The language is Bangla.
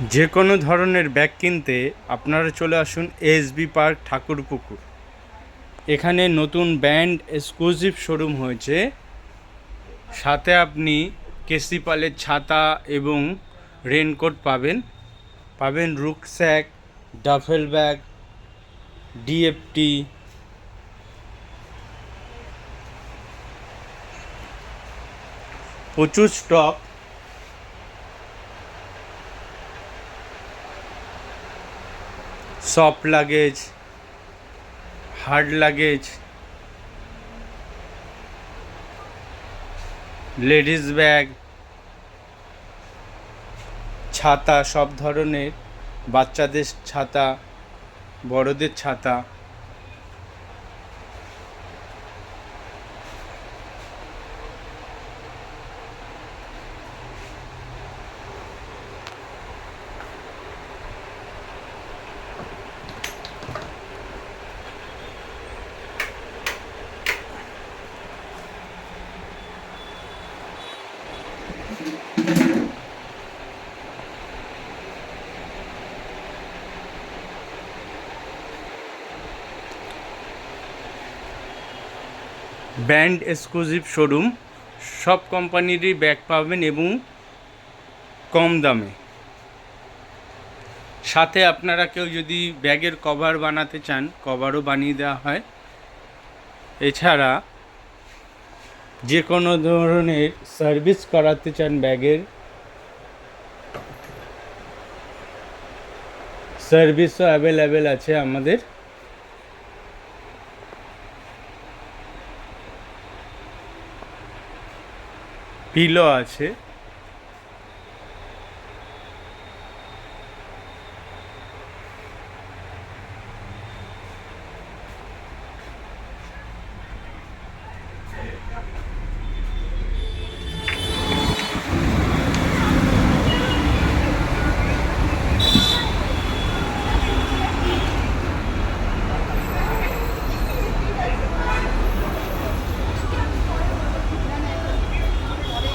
যে কোনো ধরনের ব্যাগ কিনতে আপনারা চলে আসুন এসবি পার্ক ঠাকুরপুকুর। এখানে নতুন ব্যান্ড এক্সক্লুসিভ শোরুম হয়েছে। সাথে আপনি কেসিপালের ছাতা এবং রেনকোট পাবেন। পাবেন রুকস্যাক ডাফেল ব্যাগ ডিএফটি প্রচুর stock. Soft luggage hard luggage ladies bag ছাতা সব ধরনের বাচ্চাদের ছাতা বড়দের ছাতা ব্র্যান্ড এক্সক্লুসিভ শোরুম। সব কোম্পানিরই ব্যাগ পাবেন এবং কম দামে। সাথে আপনারা কেউ যদি ব্যাগের কভার বানাতে চান, কভারও বানিয়ে দেওয়া হয়। এছাড়া যে কোনো ধরনের সার্ভিস করাতে চান ব্যাগের, সার্ভিসও অ্যাভেলেবেল আছে আমাদের পিলো আছে।